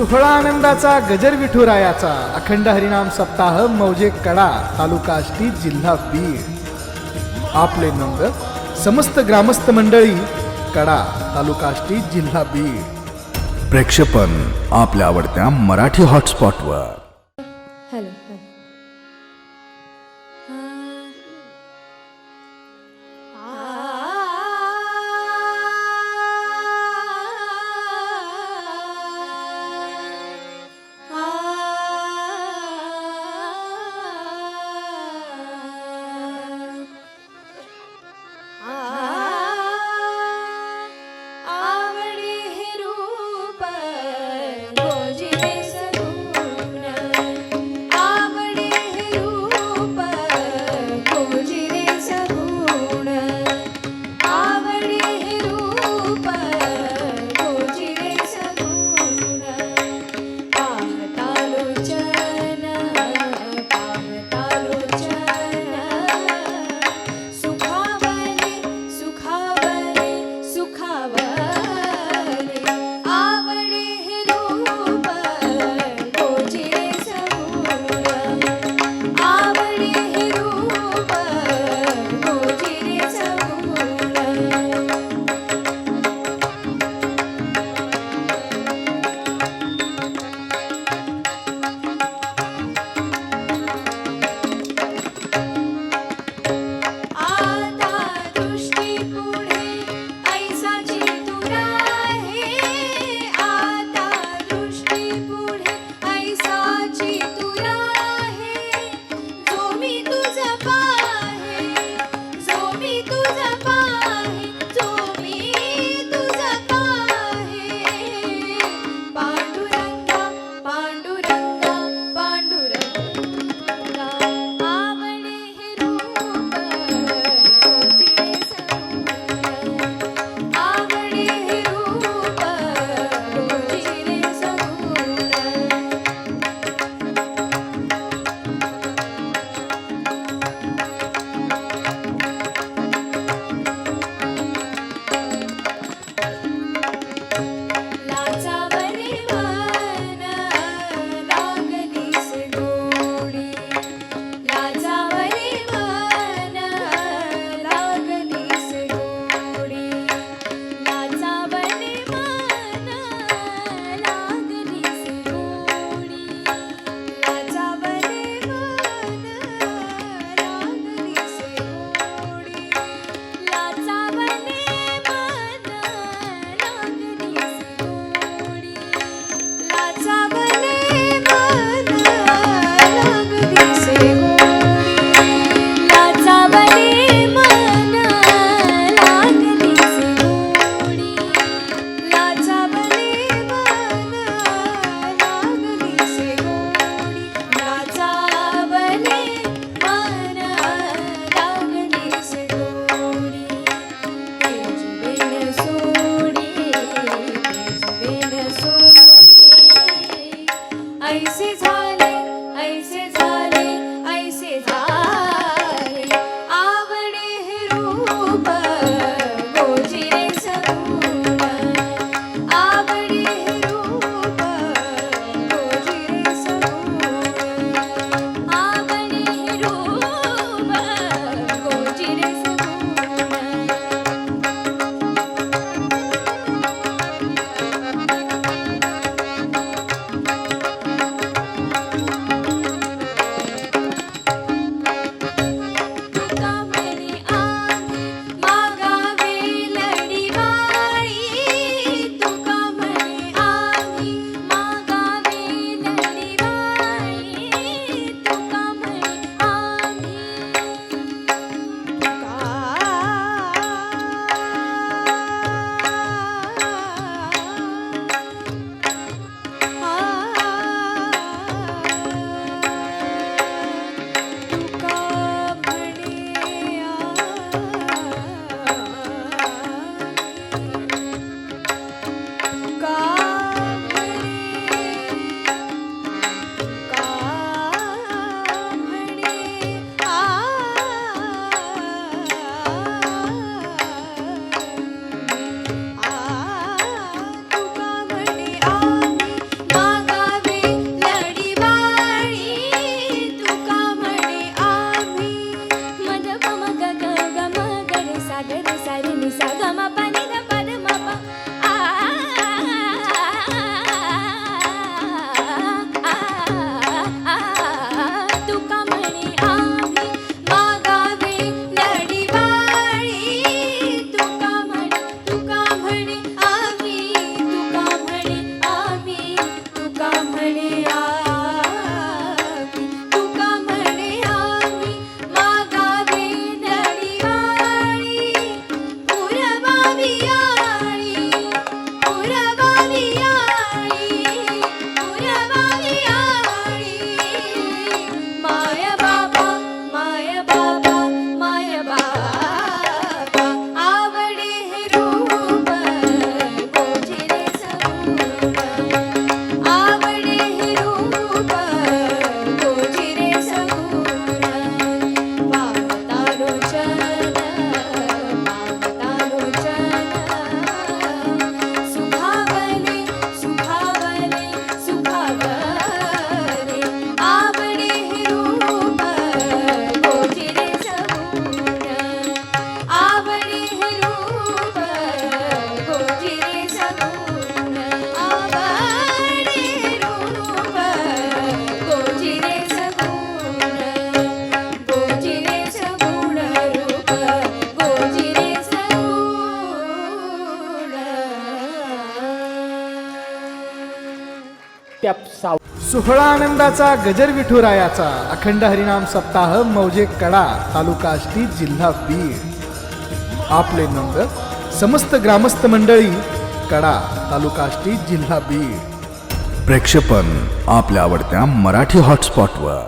सोहळा आनंदाचा गजर विठुरायाचा. अखंड हरिनाम सप्ताह मौजे कडा तालुका आष्टी जिल्हा बीड आपले नम्र समस्त ग्रामस्थ मंडळी कडा तालुका आष्टी जिल्हा बीड प्रेक्षपण आपल्या आवडत्या मराठी हॉटस्पॉटवर आवडे हे रूप त्या साव सोहळा आनंदाचा गजर विठुरायाचा. अखंड हरिनाम सप्ताह मौजे कडा तालुका आष्टी जिल्हा बीड. आपले नंद समस्त ग्रामस्थ मंडळी कडा तालुका आष्टी जिल्हा बीड. प्रेक्षेपण आपल्या आवडत्या मराठी हॉटस्पॉटवर